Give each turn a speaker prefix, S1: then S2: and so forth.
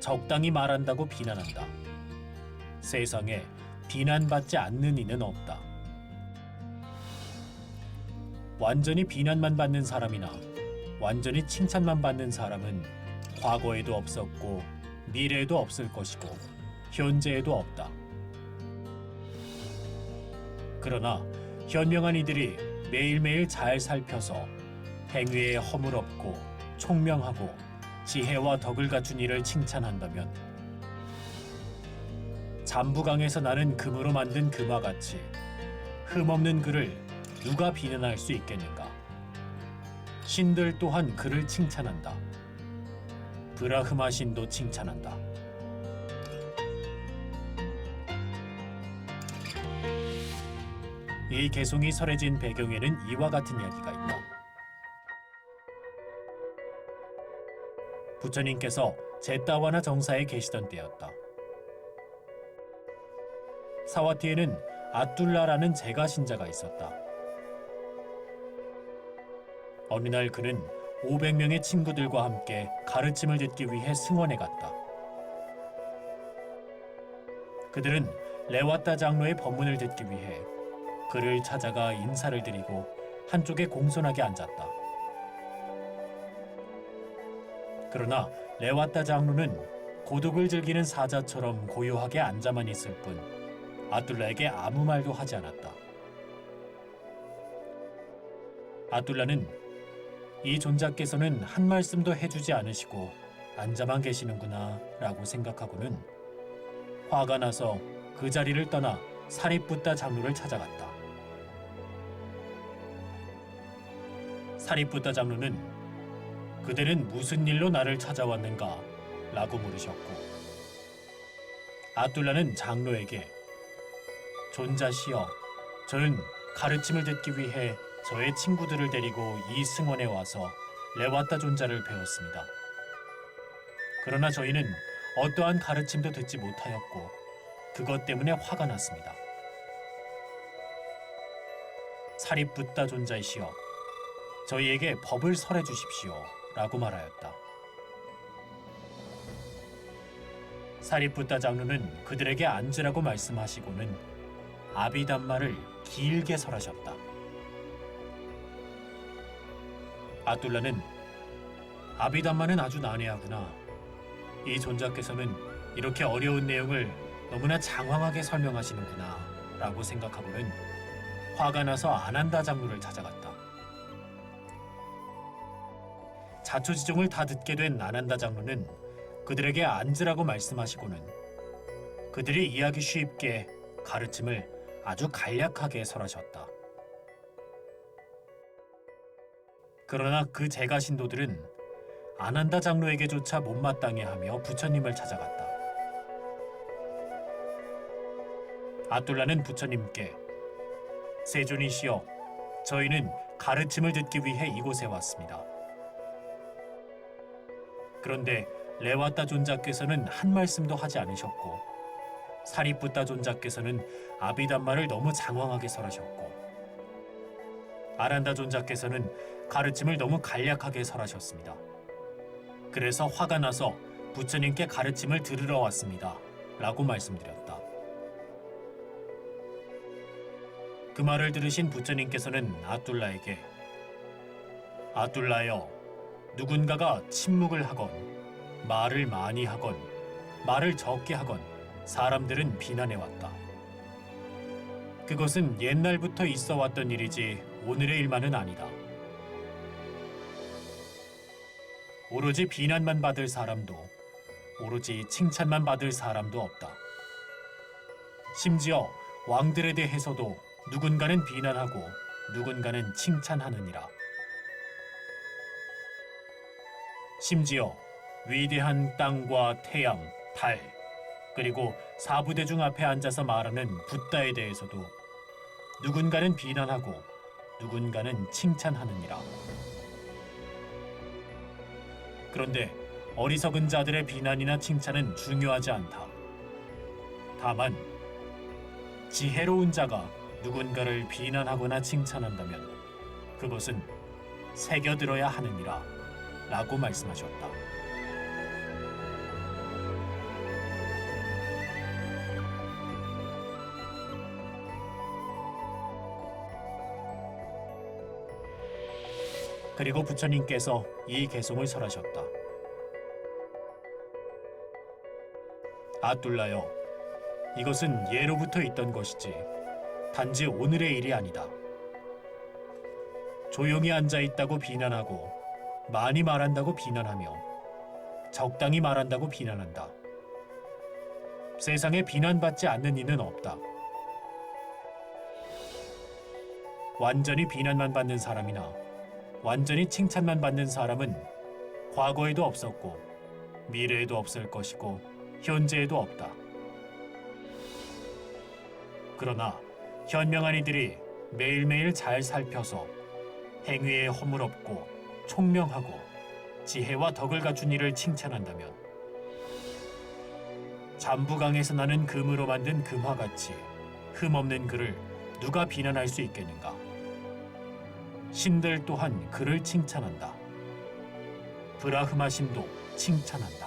S1: 적당히 말한다고 비난한다. 세상에 비난받지 않는 이는 없다. 완전히 비난만 받는 사람이나 완전히 칭찬만 받는 사람은 과거에도 없었고 미래에도 없을 것이고 현재에도 없다. 그러나 현명한 이들이 매일매일 잘 살펴서 행위에 허물없고 총명하고 지혜와 덕을 갖춘 이를 칭찬한다면 잠부강에서 나는 금으로 만든 금화 같이 흠없는 그를 누가 비난할 수 있겠는가? 신들 또한 그를 칭찬한다. 브라흐마 신도 칭찬한다. 이 개송이 설해진 배경에는 이와 같은 이야기가 있다. 부처님께서 제따와나 정사에 계시던 때였다. 사와티에는 아둘라라는 제가 신자가 있었다. 어느 날 그는 500명의 친구들과 함께 가르침을 듣기 위해 승원에 갔다. 그들은 레와따 장로의 법문을 듣기 위해 그를 찾아가 인사를 드리고 한쪽에 공손하게 앉았다. 그러나 레와따 장로는 고독을 즐기는 사자처럼 고요하게 앉아만 있을 뿐 아둘라에게 아무 말도 하지 않았다. 아둘라는 이 존자께서는 한 말씀도 해주지 않으시고 앉아만 계시는구나 라고 생각하고는 화가 나서 그 자리를 떠나 사리붓다 장로를 찾아갔다. 사리붓다 장로는 그대는 무슨 일로 나를 찾아왔는가? 라고 물으셨고 아둘라는 장로에게 존자시여 저는 가르침을 듣기 위해 저의 친구들을 데리고 이 승원에 와서 레와따 존자를 배웠습니다. 그러나 저희는 어떠한 가르침도 듣지 못하였고 그것 때문에 화가 났습니다. 사리붓다 존자이시여 저희에게 법을 설해 주십시오. 라고 말하였다. 사리붓다 장로는 그들에게 앉으라고 말씀하시고는 아비담마를 길게 설하셨다. 아둘라는 아비담마는 아주 난해하구나. 이 존자께서는 이렇게 어려운 내용을 너무나 장황하게 설명하시는구나. 라고 생각하고는 화가 나서 아난다 장로를 찾아갔다. 자초지종을 다 듣게 된 나난다 장로는 그들에게 앉으라고 말씀하시고는 그들이 이해하기 쉽게 가르침을 아주 간략하게 설하셨다. 그러나 그 제가 신도들은 아난다 장로에게조차 못마땅해 하며 부처님을 찾아갔다. 아둘라는 부처님께 세존이시여 저희는 가르침을 듣기 위해 이곳에 왔습니다. 그런데 레와따 존자께서는 한 말씀도 하지 않으셨고 사리붓다 존자께서는 아비담마를 너무 장황하게 설하셨고 아란다 존자께서는 가르침을 너무 간략하게 설하셨습니다. 그래서 화가 나서 부처님께 가르침을 들으러 왔습니다. 라고 말씀드렸다. 그 말을 들으신 부처님께서는 아둘라에게 아둘라여 누군가가 침묵을 하건 말을 많이 하건 말을 적게 하건 사람들은 비난해 왔다. 그것은 옛날부터 있어 왔던 일이지 오늘의 일만은 아니다. 오로지 비난만 받을 사람도 오로지 칭찬만 받을 사람도 없다. 심지어 왕들에 대해서도 누군가는 비난하고 누군가는 칭찬하느니라. 심지어 위대한 땅과 태양, 달, 그리고 사부대중 앞에 앉아서 말하는 붓다에 대해서도 누군가는 비난하고 누군가는 칭찬하느니라. 그런데 어리석은 자들의 비난이나 칭찬은 중요하지 않다. 다만 지혜로운 자가 누군가를 비난하거나 칭찬한다면 그것은 새겨들어야 하느니라 라고 말씀하셨다. 그리고 부처님께서 이 개송을 설하셨다. 아둘라여, 이것은 예로부터 있던 것이지 단지 오늘의 일이 아니다. 조용히 앉아 있다고 비난하고 많이 말한다고 비난하며 적당히 말한다고 비난한다. 세상에 비난받지 않는 이는 없다. 완전히 비난만 받는 사람이나 완전히 칭찬만 받는 사람은 과거에도 없었고 미래에도 없을 것이고 현재에도 없다. 그러나 현명한 이들이 매일매일 잘 살펴서 행위에 허물없고 총명하고 지혜와 덕을 갖춘 이를 칭찬한다면 잠부강에서 나는 금으로 만든 금화같이 흠없는 그를 누가 비난할 수 있겠는가? 신들 또한 그를 칭찬한다. 브라흐마 신도 칭찬한다.